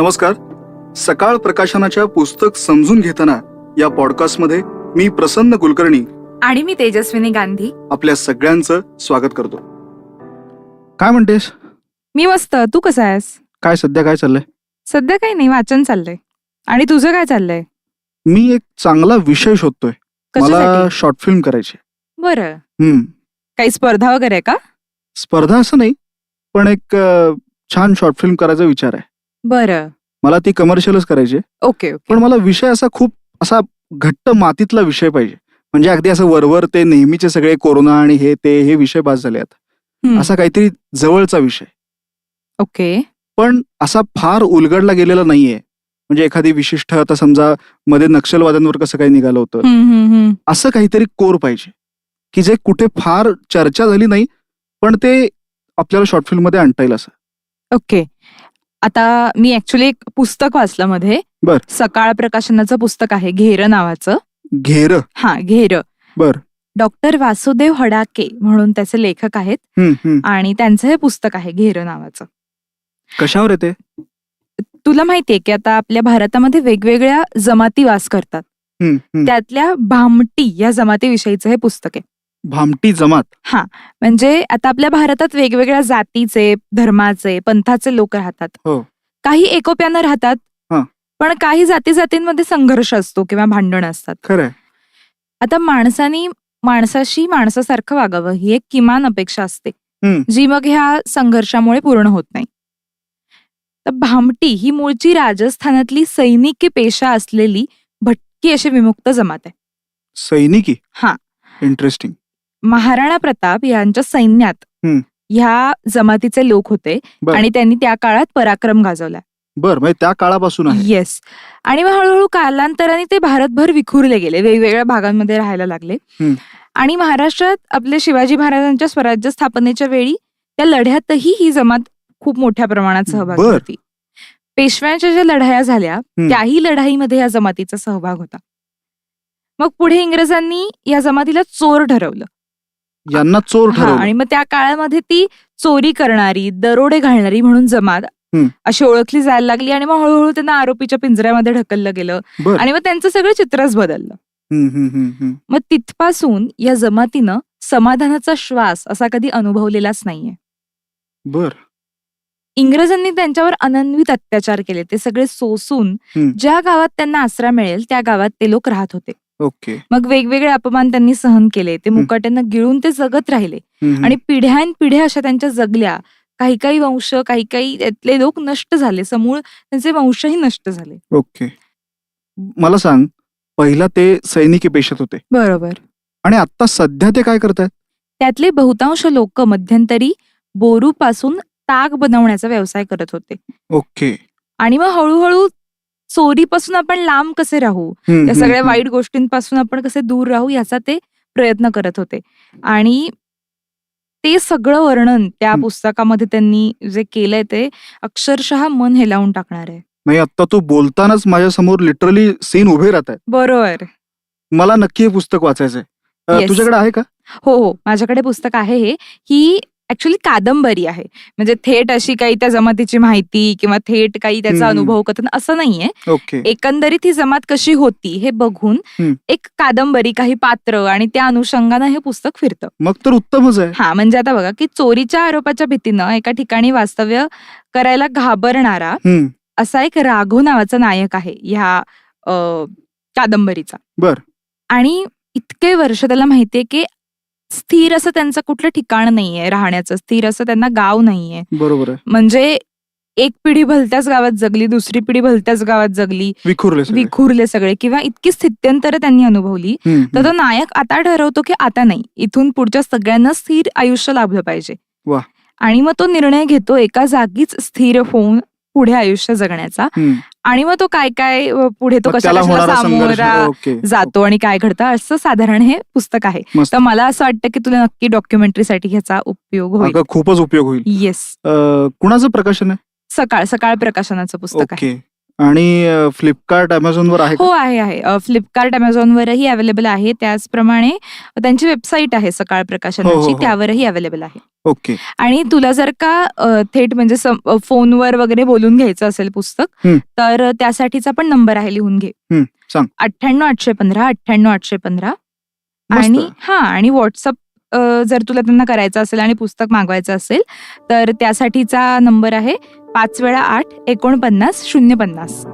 नमस्कार. सकाळ प्रकाशनाच्या पुस्तक समजून घेताना या पॉडकास्टमध्ये मी प्रसन्न कुलकर्णी आणि मी तेजस्विनी गांधी. आपल्या सगळ्यांचं स्वागत करतो. काय म्हणतेस? मी मस्त. तू कसा आहेस? काय सध्या काय चाललंय? सध्या काही नाही वाचन चाललंय. आणि तुझं काय चाललंय? मी एक चांगला विषय शोधतोय. मला कशासाठी? शॉर्ट फिल्म करायची बरं. हम्म. काही स्पर्धा वगैरे आहे का? स्पर्धा असं नाही पण एक अं, छान शॉर्ट फिल्म करायचा विचार आहे. बरं. मला ती कमर्शियलच करायची आहे. Okay okay. पण मला विषय असा खूप असा घट्ट मातीतला विषय पाहिजे. म्हणजे अगदी असं वरवर ते नेहमीचे सगळे कोरोना आणि हे ते हे विषय बाद झाले आता हम्म. असा काहीतरी जवळचा विषय. ओके. पण असा फार उलगडला गेलेला नाहीये. म्हणजे एखादी विशिष्ट आता समजा मध्ये नक्षलवाद्यांवर कसं काही निघालं होतं. हम्म, हम्म, हम्म. असं काहीतरी कोर पाहिजे. की जे कुठे फार चर्चा झाली नाही पण ते आपल्याला शॉर्ट फिल्ममध्ये आणता येईल असं. ओके. आता मी ऍक्च्युली एक पुस्तक वाचलं मध्ये. बर. सकाळ प्रकाशनाचं पुस्तक आहे घेर नावाचं. घेर? हा घेर. बर. डॉक्टर वासुदेव हडाके म्हणून त्याचे लेखक आहेत. हम्म, हम्म. आणि त्यांचं हे पुस्तक आहे घेर नावाचं. कशावर येते तुला माहितीये की आता आपल्या भारतामध्ये वेगवेगळ्या जमाती वास करतात. हम्म, हम्म. त्यातल्या भामटी या जमातीविषयीचं हे पुस्तक आहे. भामटी जमात. म्हणजे आता आपल्या भारतात वेगवेगळ्या जातीचे धर्माचे पंथाचे लोक राहतात. हो. काही एकोप्यानं राहतात हा. पण काही जाती जातींमध्ये संघर्ष असतो किंवा भांडण असतात. खरंय. आता माणसानी माणसाशी माणसासारखं वागावं ही एक किमान अपेक्षा असते. हम्म. जी मग ह्या संघर्षामुळे पूर्ण होत नाही. तर भामटी ही मूळची राजस्थानातली सैनिकी पेशा असलेली भटकी अशी विमुक्त जमात आहे. सैनिकी? हा. इंटरेस्टिंग महाराणा प्रताप यांच्या सैन्यात हम्म. ह्या जमातीचे लोक होते बर. आणि त्यांनी त्या काळात पराक्रम गाजवला बर म्हणजे त्या काळापासून आहे येस आणि मग हळूहळू कालांतराने ते भारतभर विखुरले गेले वेगवेगळ्या भागांमध्ये राहायला लागले हम्म. आणि महाराष्ट्रात आपले शिवाजी महाराजांच्या स्वराज्य स्थापनेच्या वेळी त्या लढ्यातही ही जमात खूप मोठ्या प्रमाणात सहभागी बर. होती पेशव्यांच्या ज्या लढाया झाल्या त्याही लढाईमध्ये या जमातीचा सहभाग होता मग पुढे इंग्रजांनी या जमातीला चोर ठरवलं यांना चोर ठरवलं. आणि मग त्या काळामध्ये ती चोरी करणारी दरोडे घालणारी म्हणून जमात. अशी ओळखली जायला लागली आणि मग हळूहळू त्यांना आरोपीच्या पिंजऱ्यामध्ये ढकललं गेलं. आणि मग त्यांचं सगळं चित्रच बदललं. मग तिथपासून या जमातीनं समाधानाचा श्वास असा कधी अनुभवलेलाच नाहीये. बर. इंग्रजांनी त्यांच्यावर अनन्वित अत्याचार केले. ते सगळे सोसून. ज्या गावात त्यांना आसरा मिळेल त्या गावात ते लोक राहत होते. ओके. मग वेगवेगळे अपमान त्यांनी सहन केले. ते मुकाट्यांना गिळून ते जगत राहिले. आणि पिढ्यान पिढ्या अशा त्यांच्या जगल्या. काही काही वंश काही काही त्यातले लोक नष्ट झाले. समूळ त्यांचे वंशही नष्ट झाले. ओके. मला सांग पहिला ते सैनिकी पेशात होते. बरोबर. आणि आता सध्या ते काय करतायत? त्यातले बहुतांश लोक मध्यंतरी बोरू पासून ताग बनवण्याचा व्यवसाय करत होते. ओके. आणि मग हळूहळू चोरीपासून आपण लांब कसे राहू? या सगळ्या. वाईट गोष्टींपासून आपण कसे दूर राहू याचा ते प्रयत्न करत होते. आणि ते सगळं वर्णन त्या. पुस्तकामध्ये त्यांनी जे केलंय ते अक्षरशः मन हेलावून टाकणार आहे. नाही आता तू बोलतानाच माझ्यासमोर लिटरली सीन उभे राहत आहेत. बरोबर. मला नक्की हे पुस्तक वाचायचंय. तुझ्याकडे आहे का? हो हो. माझ्याकडे पुस्तक आहे हे. ही ऍक्च्युली कादंबरी आहे. म्हणजे थेट अशी काही त्या जमातीची माहिती किंवा थेट काही त्याचा. अनुभव कथन असं नाहीये. ओके. एकंदरीत ही जमात कशी होती हे बघून. एक कादंबरी काही पात्र आणि त्या अनुषंगानं हे पुस्तक फिरतं. मग तर उत्तमच आहे. हा म्हणजे आता बघा की चोरीच्या आरोपाच्या भीतीनं एका ठिकाणी वास्तव्य करायला घाबरणारा असा एक राघव नावाचा नायक आहे ह्या कादंबरीचा. बर. आणि इतके वर्ष त्याला माहितीये की स्थिर असं त्यांचं कुठलं ठिकाण नाहीये राहण्याचं. स्थिर असं त्यांना गाव नाहीये. बरोबर आहे. म्हणजे एक पिढी भलत्याच गावात जगली दुसरी पिढी भलत्याच गावात जगली. विखुरले सगळे. विखुरले सगळे. किंवा इतकी स्थित्यंतर त्यांनी अनुभवली. हम्म, तर तो नायक आता ठरवतो की आता नाही. इथून पुढच्या सगळ्यांना स्थिर आयुष्य लाभलं पाहिजे. आणि मग तो निर्णय घेतो एका जागीच स्थिर होऊन पुढे आयुष्य जगण्याचा. आणि मग तो काय काय पुढे तो कशाला सामोरा जातो आणि काय घडतं असं साधारण हे पुस्तक आहे. तर मला असं वाटतं की तुला नक्की डॉक्युमेंटरीसाठी ह्याचा उपयोग होईल. खूपच उपयोग होईल. येस कुणाचं प्रकाशन आहे? सकाळ सकाळ प्रकाशनाचं पुस्तक आहे. आणि फ्लिपकार्ट अमेझॉन वर आहे का? हो आहे आहे फ्लिपकार्ट अमेझॉनवरही अवेलेबल आहे त्याचप्रमाणे त्यांची वेबसाईट आहे सकाळ हो, प्रकाशनाची हो. त्यावरही अवेलेबल आहे ओके आणि तुला जर का अ, थेट म्हणजे सम- अ, फोनवर वगैरे बोलून घ्यायचं असेल पुस्तक हं. तर त्यासाठीचा पण नंबर आहे लिहून घे हं, सांग. अठ्ठ्याण्णव आठशे पंधरा अठ्ठ्याण्णव आठशे पंधरा मस्त. आणि हा आणि व्हॉट्सअप जर तुला त्यांना करायचं असेल आणि पुस्तक मागवायचं असेल तर त्यासाठीचा नंबर आहे पाच वेळा आठ एकोणपन्नास शून्य पन्नास